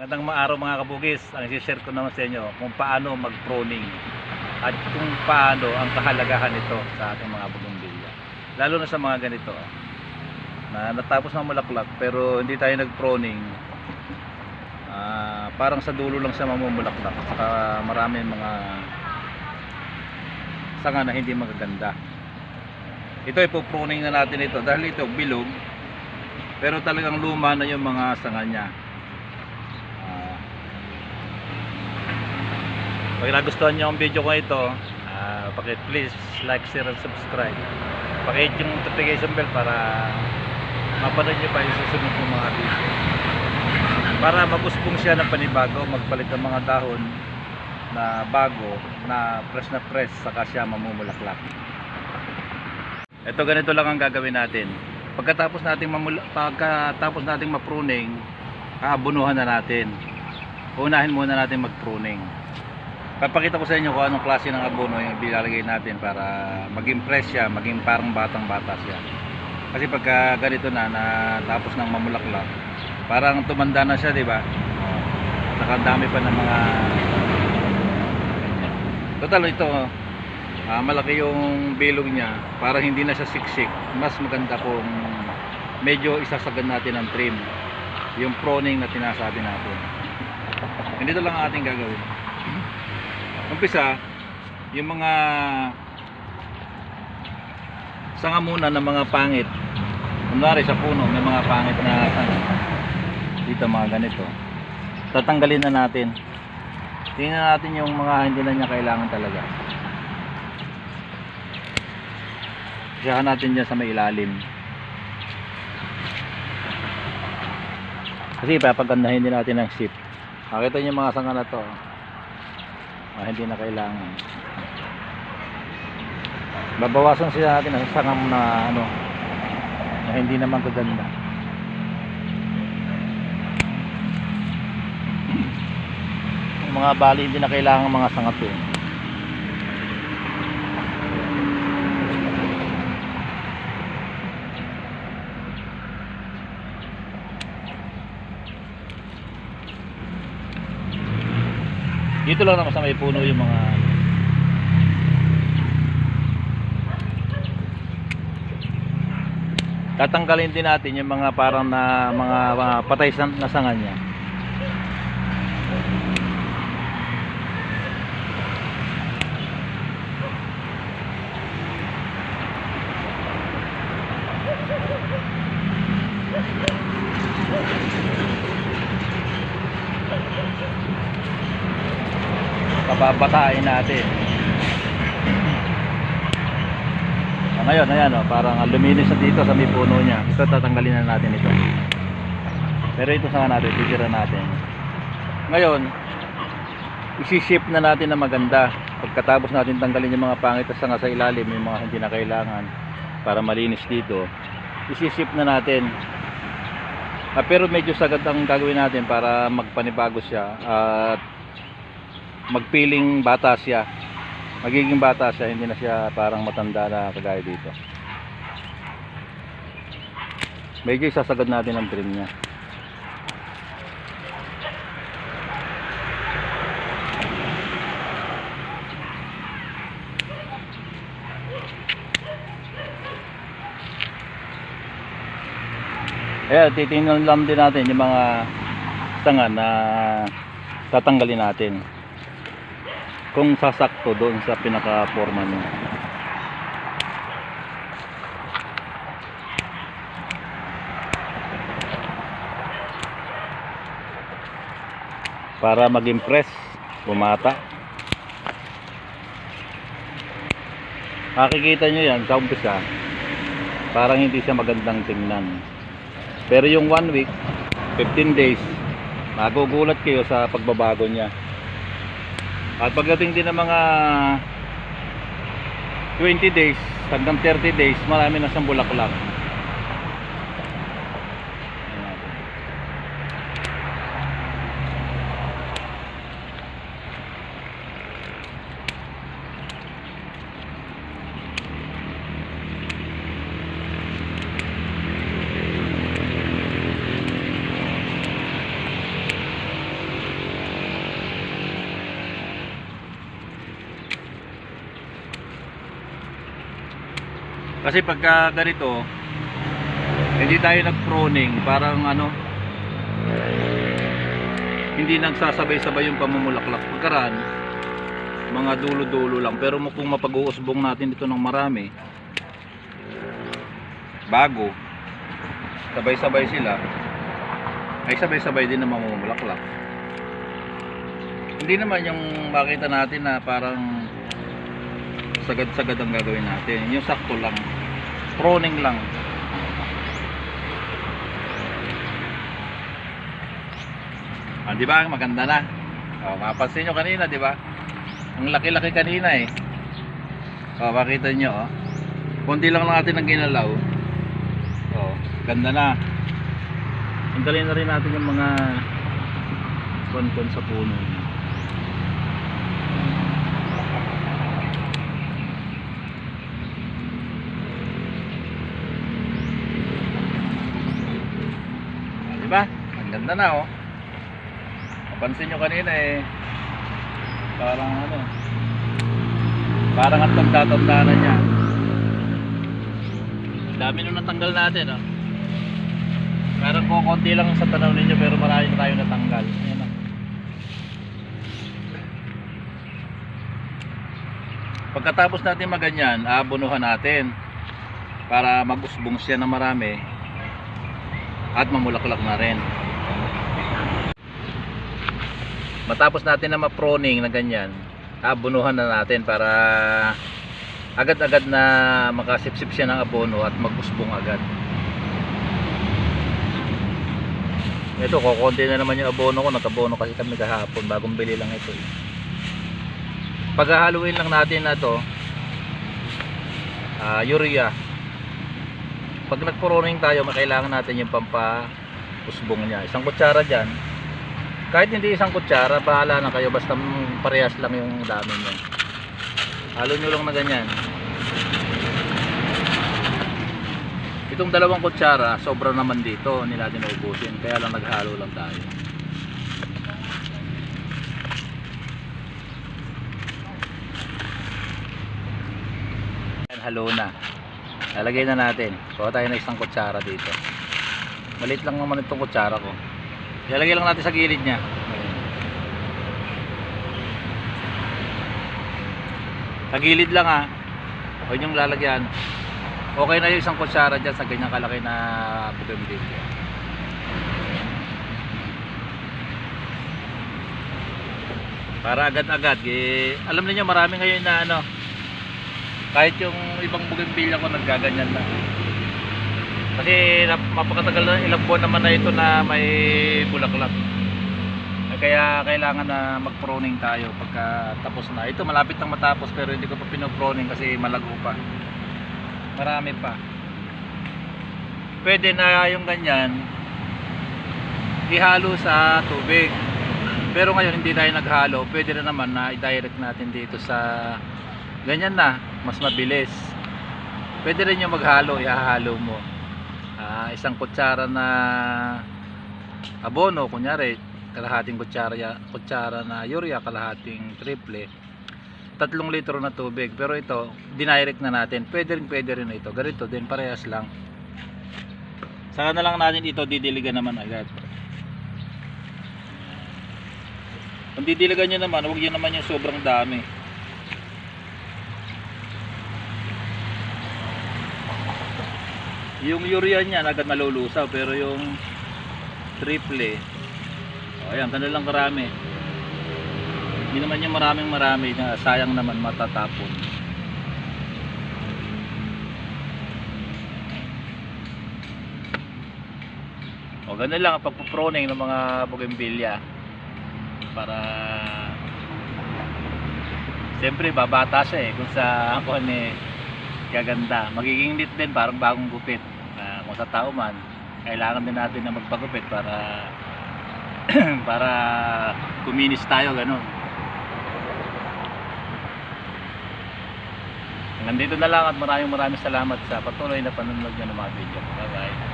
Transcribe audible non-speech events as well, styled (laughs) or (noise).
Magandang araw mga kabugis. Ang share ko naman sa inyo kung paano mag-proning at kung paano ang kahalagahan nito sa ating mga bugumbilya. Lalo na sa mga ganito na natapos ng mulaklak pero hindi tayo nag-proning. Ah, parang sa dulo lang siya mamumulaklak. Saka marami mga sanga na hindi magaganda. Ito ipo-pruning na natin ito dahil ito bilog pero talagang luma na yung mga sanga niya. Pag nagustuhan niyo ang video ko ito, uh, please like, share, and subscribe. Pakihit yung notification bell para mapanood niyo pa yung susunod ng mga video. Para mag-usbong siya ng panibago, magpalit ng mga dahon na bago, na fresh na fresh, saka siya mamumulaklak. Ito ganito lang ang gagawin natin. Pagkatapos nating pagkatapos nating mapruning, aabunuhan na natin. Unahin muna natin mag-pruning. Papakita ko sa inyo kung anong klase ng abono yung bilalagay natin para maging fresh siya, maging parang batang-bata siya. Kasi pagka ganito na, na tapos ng mamulaklak, parang tumanda na siya, di ba? Saka dami pa ng mga Total ito, ah, malaki yung bilog niya, parang hindi na siya siksik. Mas maganda kung medyo isasagad natin ang trim, yung proning na tinasabi natin. Ganito lang ang ating gagawin. Umpisa, yung mga sanga muna ng mga pangit. Kunwari sa puno, may mga pangit na sanga. Dito mga ganito. Tatanggalin na natin. Tingnan natin yung mga hindi na niya kailangan talaga. Siyahan natin dyan sa may ilalim. Kasi papagandahin din natin ang ship. Makita niyo mga sanga na to. Ah, hindi na kailangan. Babawasan siya natin ang sangam na ano na hindi naman kaganda. Yung mga bali hindi na kailangan mga sangat eh. Dito lang naman sa may puno yung mga Tatanggalin din natin yung mga parang na mga, mga patay sa nasangan niya. Pababatain natin. Ah, ngayon, ayan oh, parang luminis na dito sa may puno niya. Ito tatanggalin na natin ito. Pero ito sa natin, titira natin. Ngayon, isi-shape na natin na maganda. Pagkatapos natin tanggalin yung mga pangit sa sa ilalim, yung mga hindi na kailangan para malinis dito, isi-shape na natin. Ah, pero medyo sagad ang gagawin natin para magpanibago siya at magpiling bata siya. Magiging bata siya hindi na siya parang matanda na kagaya dito. Medyo isasagad natin ang trim niya. Ayan, titingnan lang din natin yung mga tanga na tatanggalin natin kung sasakto doon sa pinaka-forma niya. Para maging press, bumata. Makikita nyo yan sa umpisa, parang hindi siya magandang tingnan. Pero yung one week, 15 days, magugulat kayo sa pagbabago niya. At pagdating din ng mga 20 days hanggang 30 days, marami na siyang bulaklak. Kasi pagka ganito, hindi tayo nag-proning, parang ano, hindi nagsasabay-sabay yung pamumulaklak. Pagkaraan, mga dulo-dulo lang. Pero kung mapag-uusbong natin ito ng marami, bago, sabay-sabay sila, ay sabay-sabay din na mamumulaklak. Hindi naman yung makita natin na parang sagad-sagad ang gagawin natin. Yung sakto lang. Proning lang. Ah, di ba? Maganda na. Oh, mapansin nyo kanina, di ba? Ang laki-laki kanina eh. Oh, makita nyo, oh. Kunti lang lang natin ang ginalaw. Oh, ganda na. Tanggalin na rin natin yung mga kon-kon sa puno niya. Ah, Di ba? Ang ganda na oh. Napansin nyo kanina eh. Parang ano. Parang ang tanda-tanda na niya. Dami nung natanggal natin oh. Parang kukunti lang sa tanaw ninyo pero marami na tayo natanggal. Ayan oh. Pagkatapos natin maganyan, aabonuhan natin para mag-usbong siya na marami at mamulaklak na rin. Matapos natin na ma-proning na ganyan, aabonuhan na natin para agad-agad na makasipsip siya ng abono at mag-usbong agad. Ito, kukunti na naman yung abono ko. Nag-abono kasi kami kahapon. Bagong bili lang ito. Eh. Paghahaluin lang natin na to ah, urea. Pag nag-proning tayo, kailangan natin yung pampa-usbong niya. Isang kutsara dyan. Kahit hindi isang kutsara, bahala na kayo. Basta mm, parehas lang yung dami niya. Halo nyo lang na ganyan. Itong dalawang kutsara, sobra naman dito. Hindi natin naubusin. Kaya lang naghalo lang tayo. Halo na. Lalagay na natin. Kuha tayo ng isang kutsara dito. Maliit lang naman itong kutsara ko. Ilalagay lang natin sa gilid niya. Sa gilid lang ha. Huwag niyong lalagyan. Okay na yung isang kutsara dyan sa ganyang kalaki na bougainvillea. Para agad-agad. Eh, alam niyo marami ngayon na ano, kahit yung ibang bougainvillea ko naggaganyan na. Kasi nap- mapakatagal na ilang buwan naman na ito na may bulaklak. Kaya kailangan na mag-proning tayo pagka tapos na. Ito malapit nang matapos pero hindi ko pa pinoproning kasi malago pa. Marami pa. Pwede na yung ganyan ihalo sa tubig. Pero ngayon hindi tayo naghalo. Pwede na naman na i-direct natin dito sa ganyan na. Mas mabilis. Pwede rin yung maghalo. Ihahalo mo. Ah, isang kutsara na abono. Kunyari, kalahating kutsara, kutsara na urea, kalahating triple. Tatlong litro na tubig. Pero ito, dinirect na natin. Pwede rin, pwede rin ito. Ganito din, parehas lang. Saka na lang natin ito, didiligan naman agad. Kung didiligan nyo naman, huwag yun naman yung sobrang dami. Yung urea niya agad malulusaw pero yung triple oh, ayan, ganun lang karami. Hindi naman yung maraming marami na sayang naman matatapon. O ganun lang ang pagpuproning ng mga bougainvillea para Siyempre babata siya eh kung sa (laughs) ako ni gaganda. Magiging lit din parang bagong gupit. Ah, kung sa tao man, kailangan din natin na magpagupit para (clears throat) para kuminis tayo ganun. Hanggang dito na lang at maraming maraming salamat sa patuloy na panonood nyo ng mga video. Bye bye.